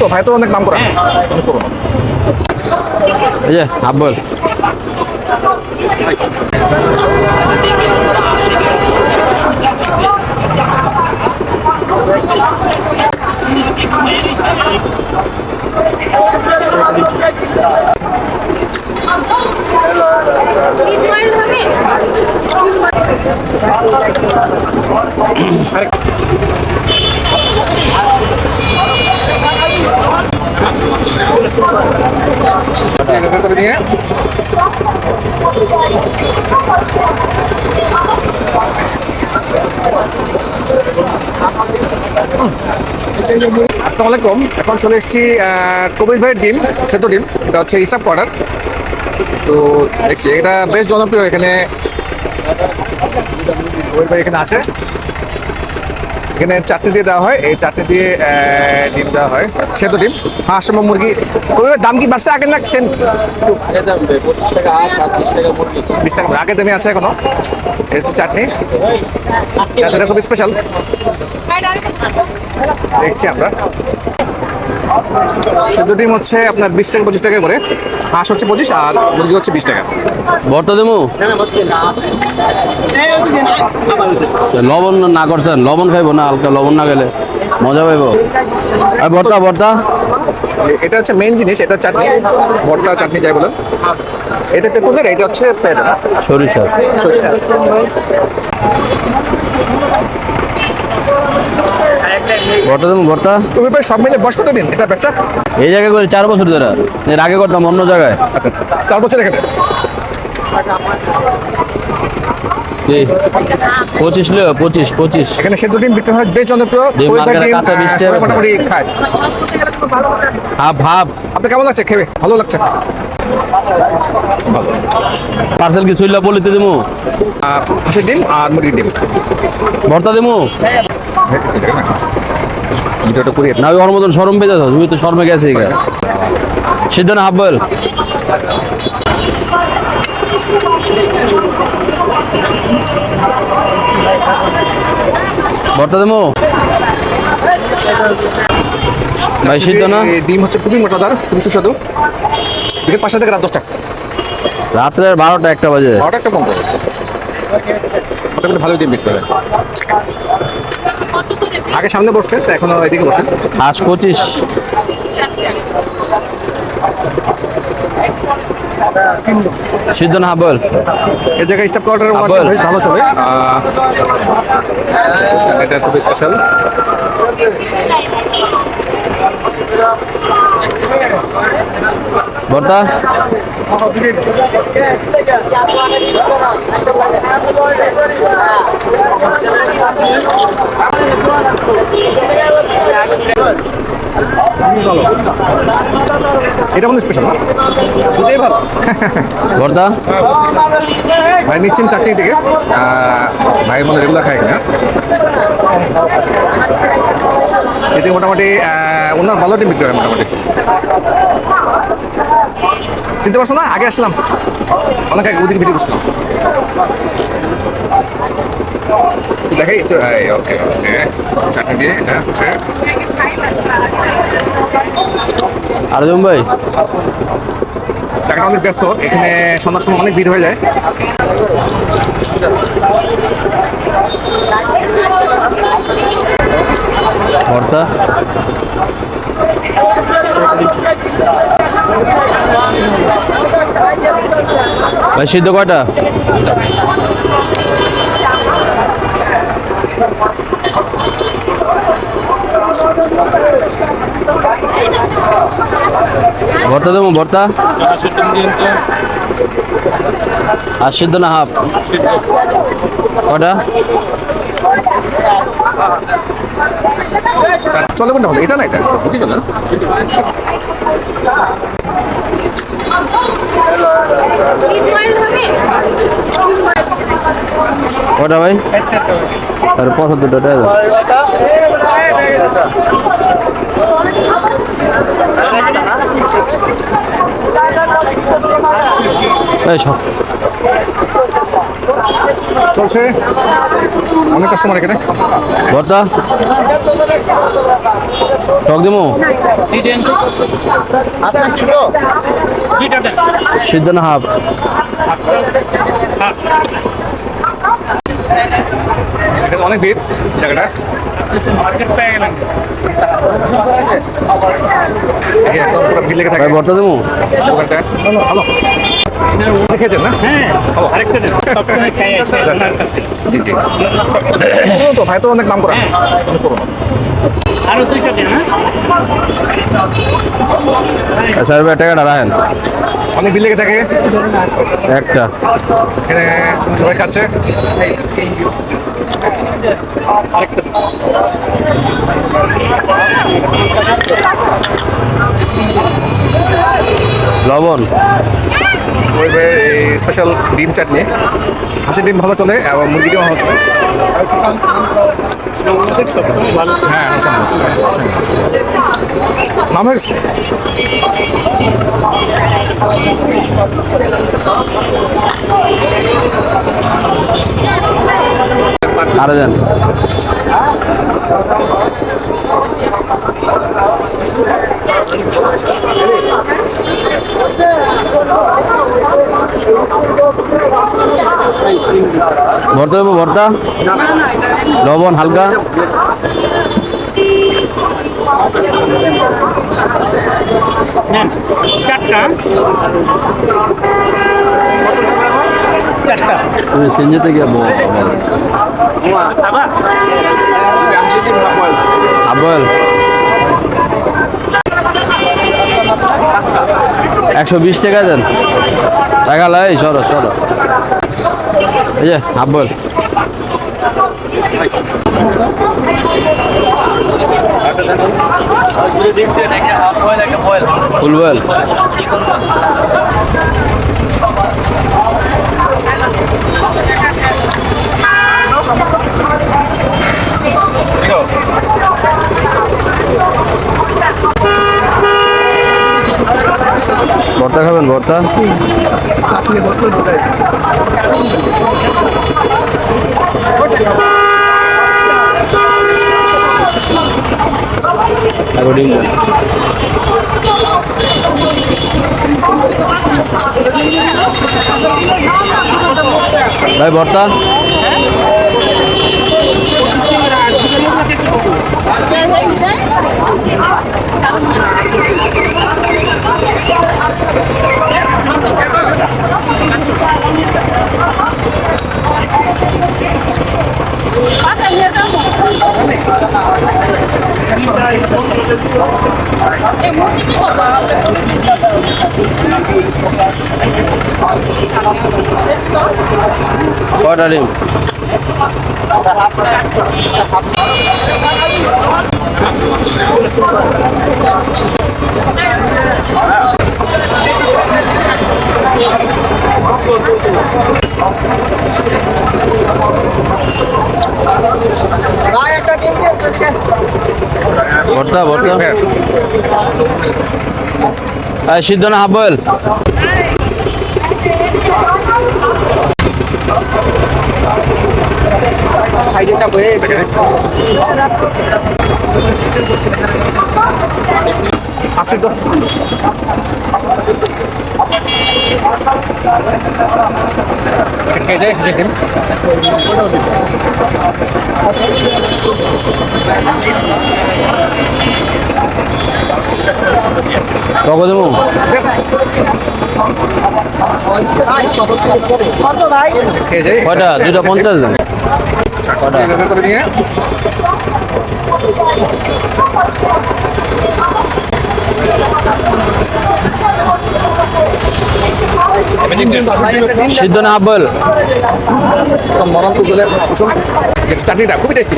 তো ভাই তো অনেক নাম করা অনেক পুরনো এই যে আব্বল মিটমাইল আসসালামু এখন চলে এসেছি কবির ভাইয়ের ডিম, সেদ্ধ ডিম। এটা হচ্ছে ইসাব কোয়ার্টার তো দেখছি, এটা বেশ জনপ্রিয় এখানে। ভাই এখানে আছে। এখানে চাটনি দিয়ে দেওয়া হয়। এই চাটনি দিয়ে ডিম দেওয়া হয়। সেদ্ধ ডিম। হাঁস এবং মুরগি। দাম কি বাড়ছে? আগে না সেন পঁচিশ টাকা হাঁস আর বিশ টাকা মুরগি। বিশ টাকা আগে দামে আছে এখনও। হচ্ছে চাটনি। চাটনিটা খুব স্পেশাল দেখছি আমরা। শুদ্ধ ডিম হচ্ছে আপনার বিশ থেকে পঁচিশ টাকা করে। হাঁস হচ্ছে পঁচিশ আর মুরগি হচ্ছে বিশ টাকা। ভর্তা দেবো? লবণ না করছেন? লবণ খাইবো না? হালকা লবণ না গেলে মজা পাইব? আর ভর্তা ভর্তা? এটা হচ্ছে মেন জিনিস এটা চাটনি। ভর্তা চাটনি যাই বলেন। এটা তেঁতুলের এটা হচ্ছে পেঁয়াজ। সরিষা। সরষে। ভর্তা দেবো ভর্তা। তুমি প্রায় সব মিলে বয়স কত দিন এটা ব্যবসা? এই জায়গায় করে চার বছর ধরে। এর আগে করতাম অন্য জায়গায়। আচ্ছা চার বছর এখানে। পঁচিশ লো পঁচিশ পঁচিশ। এখানে সেদ্ধ ডিম বিক্রি হয় বেশ জনপ্রিয়। মোটামুটি খায়। হাফ হাফ আপনার কেমন লাগছে খেয়ে? ভালো লাগছে? পার্সেল কি সুইলা বলিতে দেবো হাঁসের ডিম আর মুরগির ডিম। ভর্তা দেবো ভিডিওটা করিয়ে না ওর মতন সরম পেয়ে যাচ্ছ তুমি তো শর্মে গেছে এখানে সিদ্ধ না হাফ বয়েল ভর্তা দেবো? ভাই সিদ্ধ না এই ডিম হচ্ছে খুবই মজাদার খুবই সুস্বাদু। বিকেল পাঁচটা থেকে রাত দশটা। রাত্রের বারোটা একটা বাজে। বারোটা একটা মোটামুটি ভালোই ডিম বিক্রি করে আগে সামনে বসতে তো এখনও এদিকে বসে হাঁস পঁচিশ। সিদ্ধ না হাফ বয়েল এই জায়গায় স্টাফ কোয়ার্টার আবার? বেশ ভালো চলে। এটা খুবই স্পেশাল ভর্তা এটা মনে স্পেশাল না। ভালো। ভর্তা ভাই নিচ্ছেন চারটি থেকে ভাই মনে রেগুলার খায় কিনা। এতে মোটামুটি ওনার ভালো ডিম বিক্রি হয় মোটামুটি। চিনতে পারছ না? আগে আসলাম। অনেক আগে ওদিকে ভিডিও করছিলাম। দেখাই ওকে ওকে চাটনি দিয়ে এটা হচ্ছে। আর দেবো ভাই? জায়গাটা অনেক ব্যস্ত এখানে সন্ধ্যার সময় অনেক ভিড় হয়ে যায়। ভর্তা? ভাই সিদ্ধ কয়টা? ভর্তা দেবো ভর্তা? আর সিদ্ধ না হাফ? কটা? চলে এটা না এটা বুঝি না? মিটমাইল কটা ভাই? আর পঁচাত্তর টাকা দাও। এই সব চলছে? অনেক কাস্টমার এখানে। ভর্তা টক দিমু? সিদ্ধ না হাফ? অনেক ভিড় জায়গাটা। মার্কেট পেয়ে গেলেন এখানে একদম পুরো ভিড় লেগে থাকে। ভাই ভর্তা দিমু দেখেছেন না? হ্যাঁ জি পুরনো তো ভাই তো অনেক নাম করা। অনেক পুরনো। আরও দুইটা দেন হ্যাঁ? আচ্ছা ভাই টাকাটা রাখেন। অনেক ভিড় লেগে থাকে। একটা। এখানে সবাই খাচ্ছে। লবণ। স্পেশাল ডিম চাটনি। হাঁসের ডিম ভালো চলে এবং মুরগি ডিম ভালো চলে। হ্যাঁ। নাম হয়েছে? আরও দেন ভর্তা দেবো ভর্তা? লবণ হালকা। নেন চারটা। আবল একশো বিশ টাকা দেন। টাকা লাই চলো চলো এই যে আব্বল। ফুল আগে ভাই ভর্তা কয়টা ভর্তা ভর্তা সিদ্ধ না হাফ বয়েল আসি তো। ডিম দেবো খেয়ে যায় পঞ্চাশ নিয়ে সিদ্ধ না একদম নরম তুলে কুসুম। চাটনিটা খুবই টেস্টি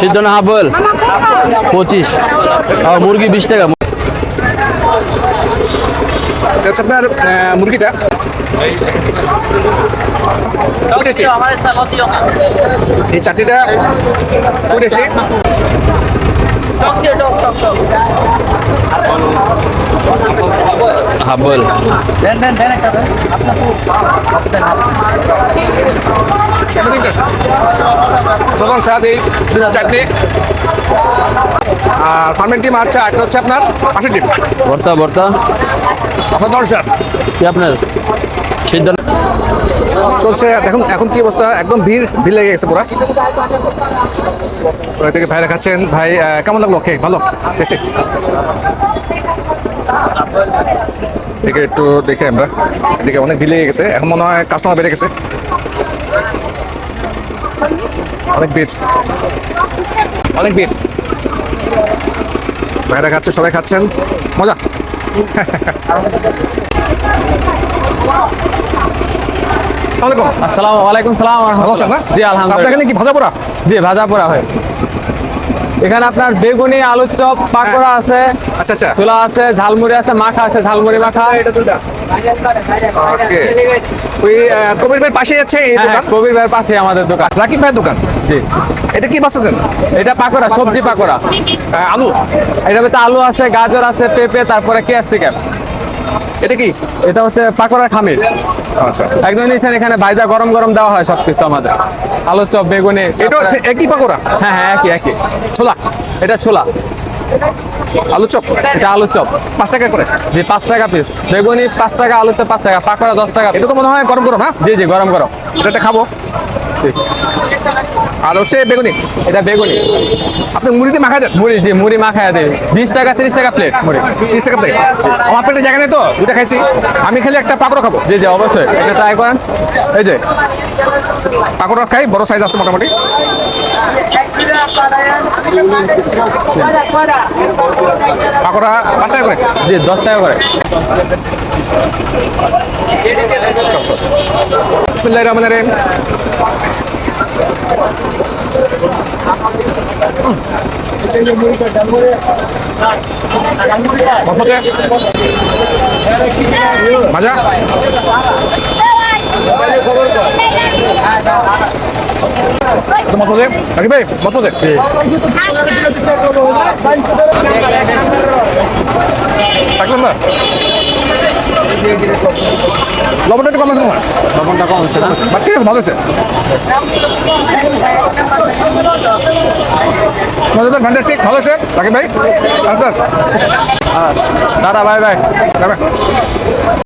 সিদ্ধ না বয়েল পঁচিশ। মুরগি বিশ টাকা। আপনার মুরগিটা। এই চাটনিটা টেস্টি হাফ বয়েল চলন সাদি চাটনি আর ফার্মেন্ট আচ্ছা একটা হচ্ছে আপনার পাশের টিম ভর্তা ভর্তা আপনার দশ কি আপনার? চলছে। দেখুন, এখন কি অবস্থা? একদম ভিড় ভিড় লেগে গেছে পুরা। এটাকে ভাই দেখাচ্ছেন। ভাই কেমন লাগল খেয়ে? ভালো? এদিকে একটু দেখে আমরা। এদিকে অনেক ভিড় লেগে গেছে। এখন মনে হয় কাস্টমার বেড়ে গেছে। অনেক ভিড়। অনেক ভিড়। ভাইরা খাচ্ছে সবাই খাচ্ছেন। মজা। আসসালামু আলাইকুম। আসসালামু আলাইকুম সালাম ভালো আছেন আপনার এখানে কি ভাজা পোড়া? জি ভাজা পোড়া হয় এখানে আপনার বেগুনি আলুর চপ পাকোড়া আছে আচ্ছা আচ্ছা। ছোলা আছে ঝালমুড়ি আছে মাখা আছে ঝালমুড়ি মাখা। ওকে। ওই কবির ভাই পাশে যাচ্ছে এই হ্যাঁ, দোকান? কবির ভাইয়ের পাশে আমাদের দোকান। রাকিব ভাইয়ের দোকান? জি। এটা কি এটা পাকোড়া সবজি পাকোড়া। আলু? এটা ভিতরে আলু আছে গাজর আছে পেঁপে তারপরে ক্যাপসিকাম এটা কি? এটা হচ্ছে পাকোড়া খামির। আচ্ছা। একদম এখানে ভাইজা গরম গরম দেওয়া হয় সবকিছু আমাদের। আলু চপ বেগুনে এটা হচ্ছে একই পাকোড়া? হ্যাঁ হ্যাঁ একই একই। ছোলা? এটা ছোলা। আলু চপ? এটা আলুর চপ। পাঁচ টাকা করে? জি পাঁচ টাকা পিস বেগুনি পাঁচ টাকা আলু চপ পাঁচ টাকা পাকোড়া দশ টাকা এটা তো মনে হয় গরম গরম হ্যাঁ? জি জি গরম গরম। এটা খাব। আর হচ্ছে বেগুনি এটা বেগুনি। আপনি মুড়ি দিয়ে মাখাই দেন? মুড়ি জি মুড়ি মাখায় দেবে বিশ টাকা তিরিশ টাকা প্লেট মুড়ি। তিরিশ টাকা প্লেট আমার পেটে জায়গা নেই তো দুটা খাইছি। আমি খালি একটা পাকোড়া খাব। জি জি অবশ্যই। এটা ট্রাই করেন। এই যে। পাকোড়া খাই বড় সাইজ আছে মোটামুটি। পাকোড়া পাঁচ টাকা করে। জি দশ টাকা করে। বিসমিল্লাহির ভাজা তো রাখি ভাই মটমচে থাকলাম না লবণটা একটু কম আছে মনে লবণটা কম হচ্ছে বাট ঠিক আছে ভালো আছে মজাদার ফ্যান্টাস্টিক ভালো আছে রাকিব ভাই। আচ্ছা। দাদা বাই বাই